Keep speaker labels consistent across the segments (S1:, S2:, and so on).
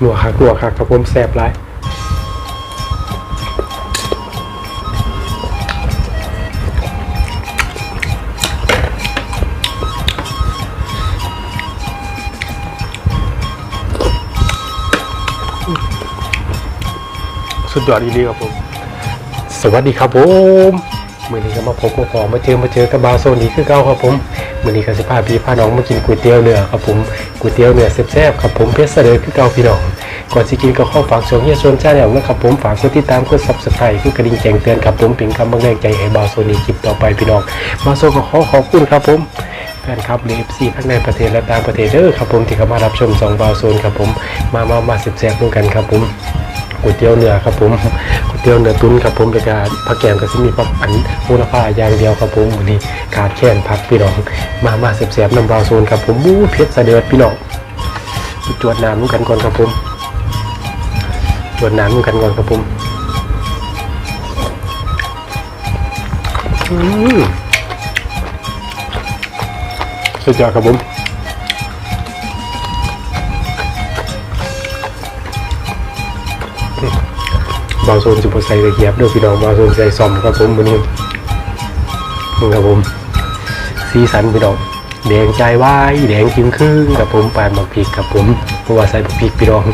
S1: หนัวคักหนัวคักครับผมแซ่บหลายสุดยอดอีดีครับผม สวัสดีครับผมมือนี้ก็มาพบกับผมมาเจอมาเจอกับบาวโซนีคือเก่าครับผมมือนี้ก็สิพาพี่พาน้องมากินก๋วยเตี๋ยวเนื้อครับผมก๋ วยเตี๋ยวเนื้อแซ่บๆครับผมเพชรเสดอคือเก่าพี่น้องก่อนสิกินก็ข้อฝากช่องเฮียชวนชาแนลนะครับผมฝากกดติดตามกดซับสไครต์กดกระดิ่งแจ้งเตือนครับผมเป็นกำลังแรงใจให้บาวโซนีคลิปต่อไปพี่น้องบาโซก็ขอขอบคุณครับผมแฟนคลับเลฟซีทั้งในประเทศและต่างประเทศเด้อครับผมที่เข้ามารับชมสองบาวโซนครับผมมามามาแซ่บๆด้วยกันครับผมก๋วยเตี๋ยวเนื้อครับผมก๋ว เตี๋ยวเนื้อตุ้นครับผมแล้วก็ผักแกงก็สิมีผักอันมูลค่าอย่างเดียวครับผมวันนี้ขาดแค่นผักพี่น้อง มามาเสียบๆน้ำบราวโซนครับผมบู๊เพชรเสด็จพี่น้องจวดน้ำกันก่อนครับผมจวดน้ำกันก่อนครับผมอืมสุดยอดครับผม บาโซนสุภาใส่ตะเกียบเด้วยพี่น้องบาโซนใส่ซอมครับผมวันนี้นี่ครับผมสีสันพี่น้องแดงใจวายแดงคิงครึ่งครับผมปานหมักพริกครับผมเพราะว่าใส่หมักพริกพี่น้อง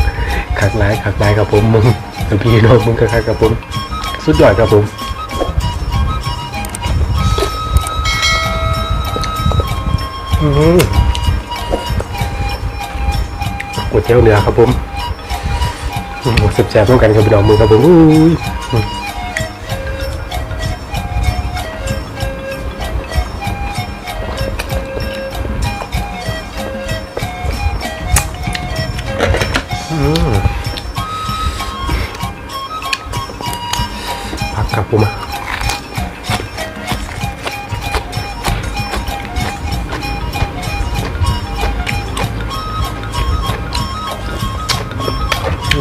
S1: ขักหลายขักหลายครับผมมึงกับพี่น้องมึงคักๆครับผม สุดยอดครับผมอืมก๋วยเตี๋ยวเนื้อครับผม อืมสิบแสบต้องกันครับพี่น้องมือครับผมอุ้ยผักครับผมอะ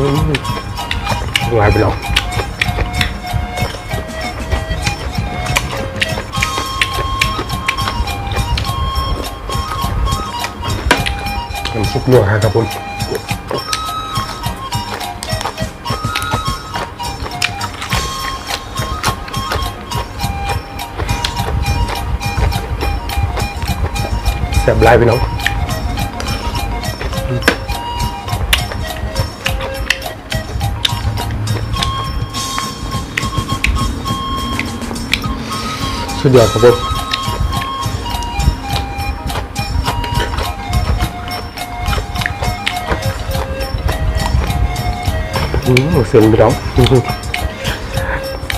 S1: อืมลายไปแล้วน้ำซุ สุดยอดครับผมอืมเสียงไปแล้ว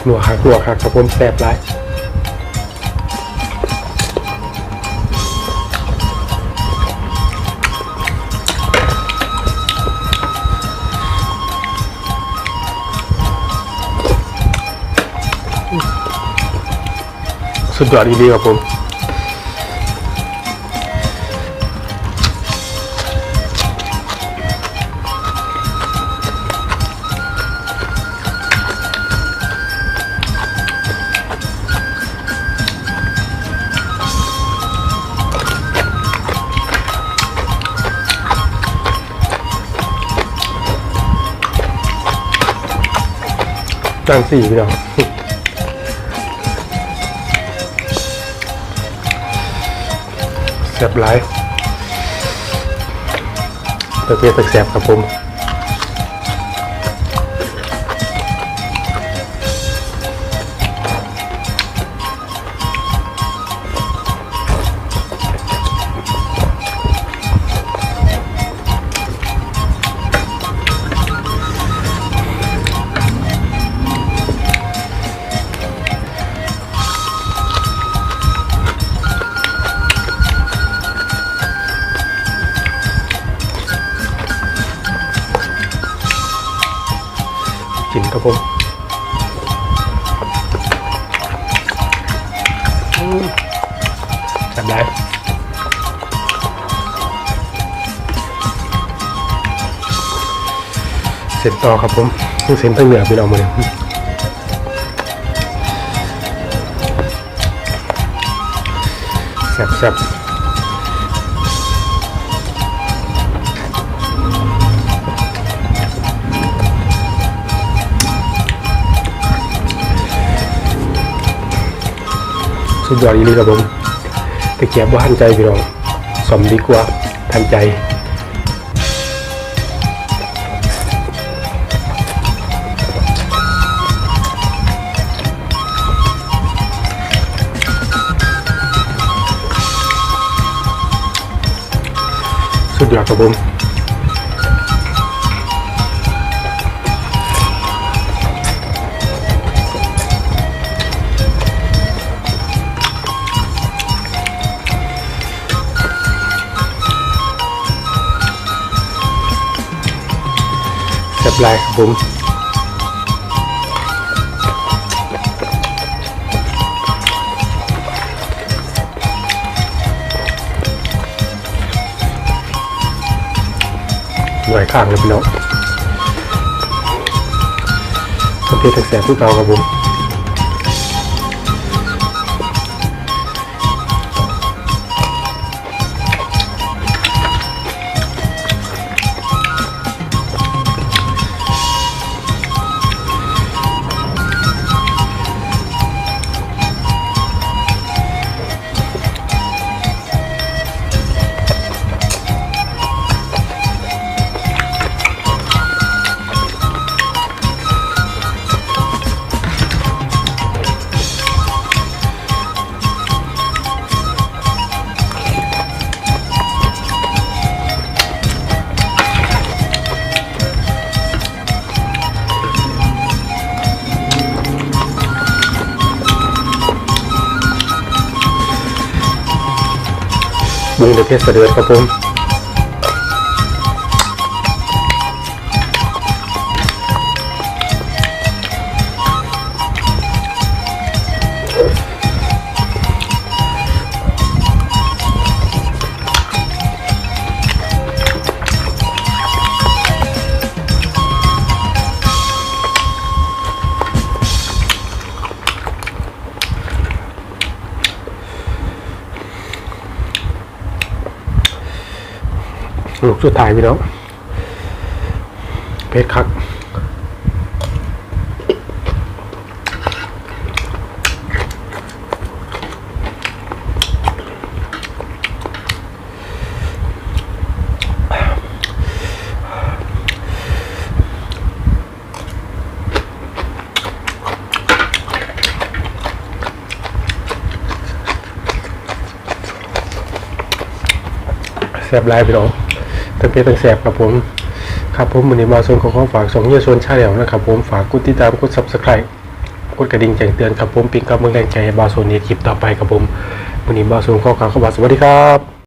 S1: หนัวคักหนัวคักครับผมแซ่บหลาย สุดยอดอีดีครับผมจานสี่พี่น้อง ซ่บหลายตะเกียบแซ่บครับผม อืมแซ่บหลายเสร็จต่อครับผมเส้นตั้งเหนือพี่น้องมาเลยแซ่บๆ สุดยอดอีลีครับผมตะเกียบว่าทันใจพี่น้องสมดีกว่าทันใจสุดยอดครับผม ลายครับผมหน่วยข้างเลยพี่น้องทำเพชรแสบผู้เกาครับผม บุงเดอะเพชรเดือดครับผม ลูกสุดท้ายพี่น้องเพชรคักแสบหลายพี่น้อง ตั้งเพชรตั้งแสบครับผม ครับผมวันนี้มาโซนของของฝากสองเยอโซนชาแนลนะครับผมฝากกดติดตามกดซับสไครต์กดกระดิ่งแจ้งเตือนครับผมเป็นกำลังแรงใจบาโซนนี้คลิปต่อไปครับผมวันนี้บาโซนข้อข่าวคำว่าสวัสดีครับ